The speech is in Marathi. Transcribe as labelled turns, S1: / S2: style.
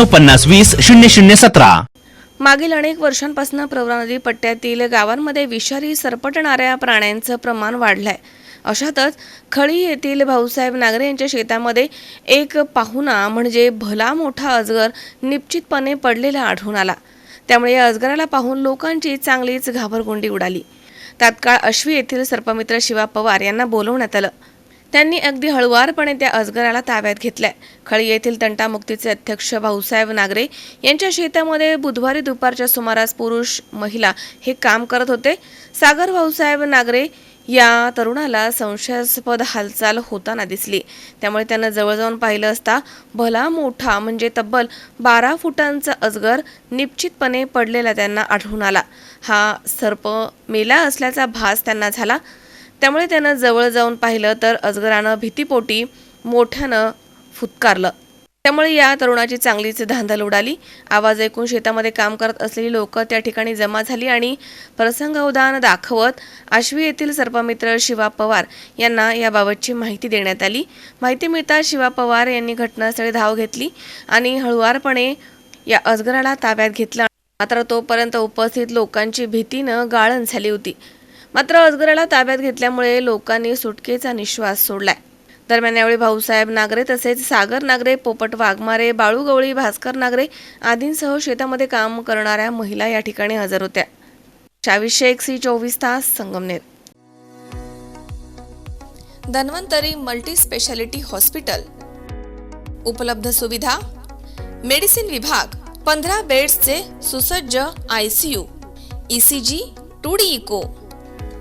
S1: पन्नास वीस शून्य शून्य सतरा.
S2: मागील अनेक वर्षांपासून प्रवरा नदी पट्ट्यातील गावांमध्ये विषारी सरपटणाऱ्या प्राण्यांचं प्रमाण वाढलंय. अशातच खळी येथील भाऊसाहेब नागरे यांच्या शेतामध्ये एक पाहुणा म्हणजे भला मोठा अजगर निश्चितपणे पडलेला आढळून आला. त्यामुळे या अजगराला पाहून लोकांची चांगलीच घाबरगुंडी उडाली. तात्काळ अश्वी येथील सर्पमित्र शिवा पवार यांना बोलवण्यात आलं. त्यांनी अगदी हळुवारपणे त्या अजगराला ताब्यात घेतलाय. खळी येथील तंटामुक्तीचे अध्यक्ष भाऊसाहेब नागरे यांच्या शेतामध्ये बुधवारी दुपारच्या सुमारास पुरुष महिला हे काम करत होते. सागर भाऊसाहेब नागरे या तरुणाला संशयास्पद हालचाल होताना दिसली. त्यामुळे त्यानं जवळ जाऊन पाहिलं असता भला मोठा म्हणजे तब्बल बारा फुटांचा अजगर निश्चितपणे पडलेला त्यांना आढळून आला. हा सर्प मेला असल्याचा भास त्यांना झाला. त्यामुळे त्यानं जवळ जाऊन पाहिलं तर अजगरानं भीतीपोटी मोठ्यानं फुतकारलं. त्यामुळे या तरुणाची चांगलीच धांदल उडाली. आवाज ऐकून शेतामध्ये काम करत असलेली लोक त्या ठिकाणी जमा झाली आणि प्रसंगावधान दाखवत आश्वी येथील सर्पमित्र शिवा पवार यांना याबाबतची माहिती देण्यात आली. माहिती मिळताच शिवा पवार यांनी घटनास्थळी धाव घेतली आणि हळुवारपणे या अजगराला ताब्यात घेतला. मात्र तोपर्यंत उपस्थित लोकांची भीतीनं गाळण झाली होती. मात्र अजगराला ताब्यात घेतल्यामुळे लोकांनी सुटकेचा निश्वास सोडलाय. दरम्यान यावेळी भाऊसाहेब नागरे तसेच सागर नागरे पोपट वाघमारे बाळू गवळी भास्कर नागरे आदींसह शेतामध्ये काम करणाऱ्या महिला या ठिकाणी हजर होत्या. चावीस शेख सी चोवीस तास Sangamner Dhanvantari multi speciality hospital. उपलब्ध सुविधा. मेडिसिन विभाग पंधरा बेड्सचे सुसज्ज I C U. E C G two D echo